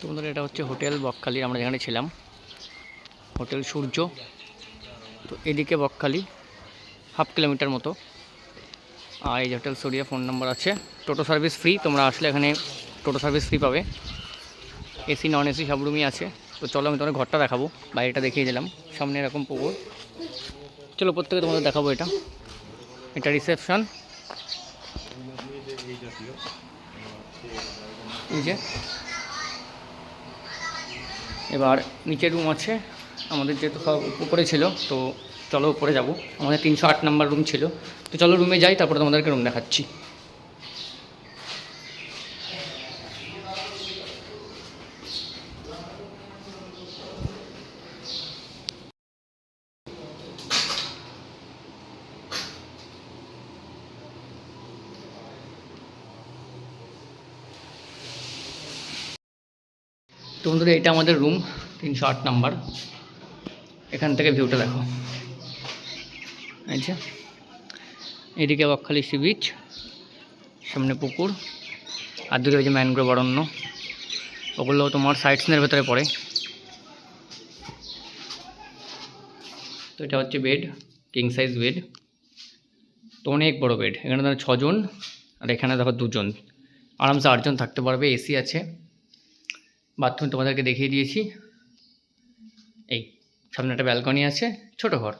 তো বন্ধুরা, এটা হচ্ছে হোটেল বকখালি আমরা যেখানে ছিলাম। হোটেল সূর্য। তো এদিকে বকখালি, হাফ কিলোমিটার মতো। আর এই হোটেল সরিয়া, ফোন নাম্বার আছে। টোটো সার্ভিস ফ্রি, তোমরা আসলে এখানে টোটো সার্ভিস ফ্রি পাবে। এসি, নন এসি সব রুমই আছে। তো চলো, আমি তোমার ঘরটা দেখাবো। বাইরেটা দেখিয়ে দিলাম। সামনে এরকম পুকুর। চলো প্রত্যেকে তোমাদের দেখাবো এটা। এটা রিসেপশন। এই যে। এবার নিচের রুম আছে। আমাদের যেহেতু সব উপরে ছিল, তো চলো উপরে যাব। আমাদের তিনশো আট নাম্বার রুম ছিল। তো চলো রুমে যাই, তারপরে তোমাদেরকে রুম দেখাচ্ছি। তো বন্ধুরা, এটা আমাদের রুম তিনশো আট নাম্বার। এখান থেকে ভিউটা দেখো। আচ্ছা এদিকে বকখালি সি বিচ সামনে পুকুর, আর ওই যে ম্যানগ্রোভ অরণ্য। ওগুলো তোমার সাইট সিনের ভেতরে পড়ে। তো এটা হচ্ছে বেড কিং সাইজ বেড তো অনেক বড় বেড এখানে ধরো ছজন, আর এখানে দেখো দুজন। আরামসে আটজন থাকতে পারবে এসি আছে। বাথরুম তোমাদেরকে দেখিয়ে দিয়েছি। এই সামনে একটা ব্যালকনি আছে ছোটো ঘর।